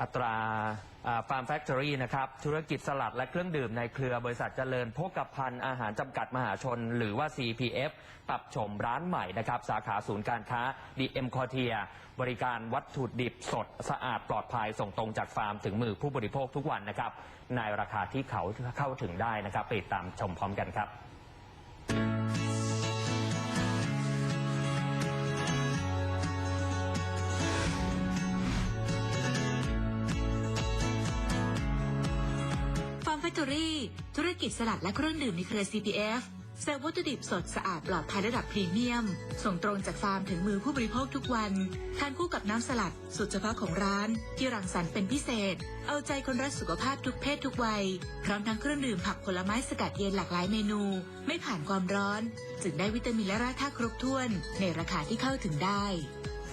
อัตราฟาร์มแฟคทอรี่นะครับ ธุรกิจสลัดและเครื่องดื่มในเครือบริษัทเจริญโภคภัณฑ์อาหารจำกัดมหาชน หรือว่า CPF ปรับโฉมร้านใหม่นะครับ สาขาศูนย์การค้า DM c o r t i e r บริการวัตถุดิบสดสะอาดปลอดภัยส่งตรงจากฟาร์มถึงมือผู้บริโภคทุกวันนะครับในราคาที่เขาเข้าถึงได้นะครับไปติดตามชมพร้อมกันครับ แฟคทอรี่ธุรกิจสลัดและเครื่องดื่มในเครือ CPF เสิร์ฟวัตถุดิบสดสะอาดปลอดภัยระดับพรีเมียม ส่งตรงจากฟาร์มถึงมือผู้บริโภคทุกวัน ทานคู่กับน้ำสลัดสุดเฉพาะของร้าน ที่รังสรรค์เป็นพิเศษ เอาใจคนรักสุขภาพทุกเพศทุกวัย พร้อมทั้งเครื่องดื่มผักผลไม้สกัดเย็นหลากหลายเมนู ไม่ผ่านความร้อน จึงได้วิตามินและแร่ธาตุครบถ้วน ในราคาที่เข้าถึงได้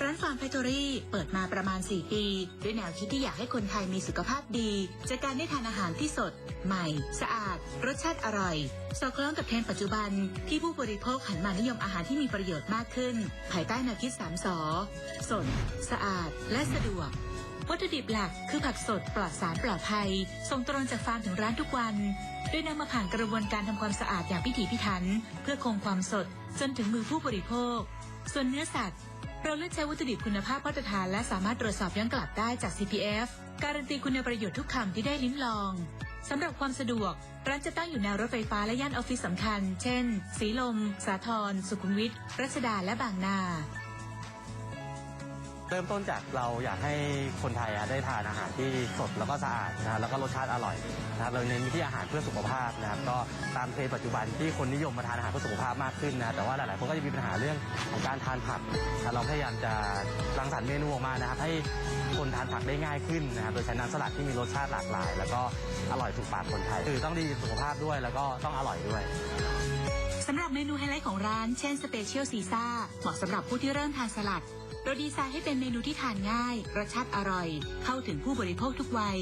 ร้านฟาร์มแฟคทอรี่เปิดมาประมาณ 4 ปี ด้วยแนวคิดที่อยากให้คนไทยมีสุขภาพดี จากการได้ทานอาหารที่สด ใหม่ สะอาด รสชาติอร่อย สอดคล้องกับเทรนด์ปัจจุบัน ที่ผู้บริโภคหันมานิยมอาหารที่มีประโยชน์มากขึ้น ภายใต้แนวคิด3สอสด สะอาด และสะดวกวัตถุดิบหลักคือผักสดปลอดสารปลอดภัย ส่งตรงจากฟาร์มถึงร้านทุกวัน โดยนำมาผ่านกระบวนการทำความสะอาดอย่างพิถีพิถัน เพื่อคงความสดจนถึงมือผู้บริโภค ส่วนเนื้อสัตว์ เราเลือกใช้วัตถุดิบคุณภาพมาตรฐานและสามารถตรวจสอบย้อนกลับได้จาก CPF การันตีคุณประโยชน์ทุกคำที่ได้ลิ้มลองสำหรับความสะดวก ร้านจะตั้งอยู่แนวรถไฟฟ้าและย่านออฟฟิศสำคัญ เช่น สีลม สาทรสุขุมวิทรัชดาและบางนา เริ่มต้นจากเราอยากให้คนไทยอะได้ทานอาหารที่สดแล้วก็สะอาดนะแล้วก็รสชาติอร่อยนะครับเราเน้นที่อาหารเพื่อสุขภาพนะครับก็ตามเทรนด์ปัจจุบันที่คนนิยมมาทานอาหารเพื่อสุขภาพมากขึ้นนะแต่ว่าหลายๆคนก็จะมีปัญหาเรื่องของการทานผักนะเราพยายามจะรังสรรค์เมนูออกมานะครับให้คนทานผักได้ง่ายขึ้นนะครับโดยใช้น้ำสลัดที่มีรสชาติหลากหลาย แล้วก็อร่อยถูกปากคนไทยคือต้องดีสุขภาพด้วย แล้วก็ต้องอร่อยด้วย สำหรับเมนูไฮไลท์ของร้าน เช่นสเปเชียลซีซ่าเหมาะสำหรับผู้ที่เริ่มทานสลัด เราดีไซน์ให้เป็นเมนูที่ทานง่าย รสชาติอร่อย เข้าถึงผู้บริโภคทุกวัย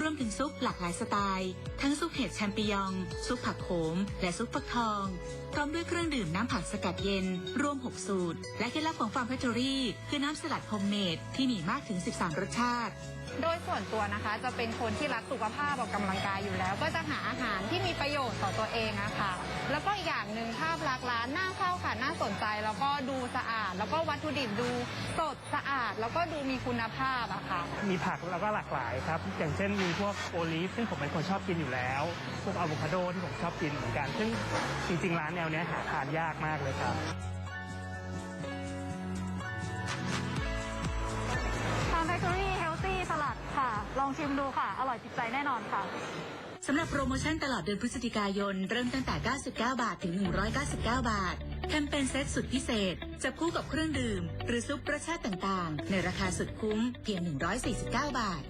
รวมถึงซุปหลากหลายสไตล์ ทั้งซุปเห็ดแชมปิญอง ซุปผักโขม และซุปฟักทองพร้อมด้วยเครื่องดื่มน้ำผักสกัดเย็น รวม 6 สูตร และเคล็ดลับของฟาร์มแฟคทอรี่ คือน้ำสลัดโฮมเมดที่มีมากถึง 13 รสชาติ โดยส่วนตัวนะคะจะเป็นคนที่รักสุขภาพออกกำลังกายอยู่แล้ว ก็จะหาอาหารที่มีประโยชน์ต่อตัวเองอะค่ะ แล้วก็อีกอย่างหนึ่งภาพลักษณ์ร้านน่าเข้าค่ะน่าสนใจ แล้วก็ดูสะอาด แล้วก็วัตถุดิบดูสดสะอาด แล้วก็ดูมีคุณภาพอะค่ะ มีผักแล้วก็หลากหลายครับ อย่างเช่นมีพวกโอลีฟซึ่งผมเป็นคนชอบกินอยู่แล้ว พวกอะโวคาโดที่ผมชอบกินเหมือนกัน ซึ่งจริงๆร้านแนวเนี้ยหาทานยากมากเลยครับทาง Factory Healthy สลัดค่ะ ลองชิมดูค่ะ อร่อยติดใจแน่นอนค่ะ สำหรับโปรโมชั่นตลอดเดือนพฤศจิกายน เริ่มตั้งแต่ 99 บาท ถึง 199 บาท แคมเปญเซตสุดพิเศษ จับคู่กับเครื่องดื่ม หรือซุปรสชาติต่างๆ ในราคาสุดคุ้มเพียง 149 บาท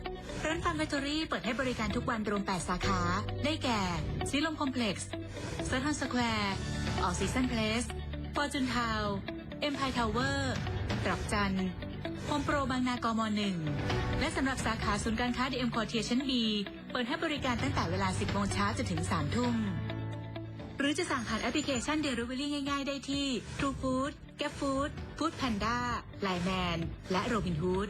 ร้านฟาร์มแฟคทอรี่เปิดให้บริการทุกวันรวม 8 สาขา ได้แก่ซีลมคอมเพล็กซ์เซอร์ทันสแควร์ออซีซันเพลสฟอร์จูนทาวเอ็มพายทาวเวอร์ตรอกจันโฮมโปรบางนากมหนึ่งและสำหรับสาขาศูนย์การค้าดีเอ็มคอเทียชั้น B เปิดให้บริการตั้งแต่เวลา 10 โมงเช้าจนถึง 3 ทุ่ม หรือจะสั่งผ่านแอปพลิเคชัน Delivery ง่าย ๆ ได้ที่ True Food, Gap Food, Food Panda, Line Man และ Robinhood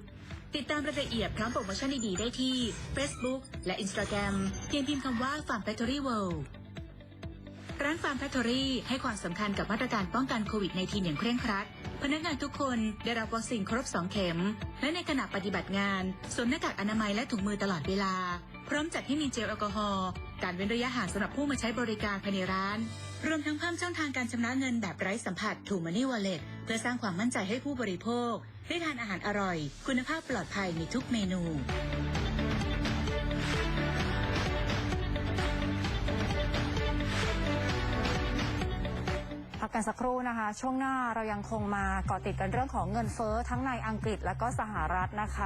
ติดตามรายละเอียดพร้อมโปรโมชั่นดีๆได้ที่ Facebook และ Instagram เพียงพิมพ์คำว่า Farm Factory World ร้านฟาร์มแฟคทอรี่ให้ความสำคัญกับมาตรการป้องกันโควิด -19 อย่างเคร่งครัด พนักงานทุกคนได้รับวัคซีนครบ 2 เข็ม และในขณะปฏิบัติงานสวมหน้ากากอนามัยและถุงมือตลอดเวลา พร้อมจัดให้มีเจลแอลกอฮอล์การเว้นระยะห่างสำหรับผู้มาใช้บริการภายในร้าน รวมทั้งเพิ่มช่องทางการชำระเงินแบบไร้สัมผัสถูมันนี่วอลเล็ตเพื่อสร้างความมั่นใจให้ผู้บริโภค ได้ทานอาหารอร่อย คุณภาพปลอดภัยในทุกเมนูพักกันสักครู่นะคะ ช่วงหน้าเรายังคงมาเกาะติดกันเรื่องของเงินเฟ้อทั้งในอังกฤษและก็สหรัฐนะคะ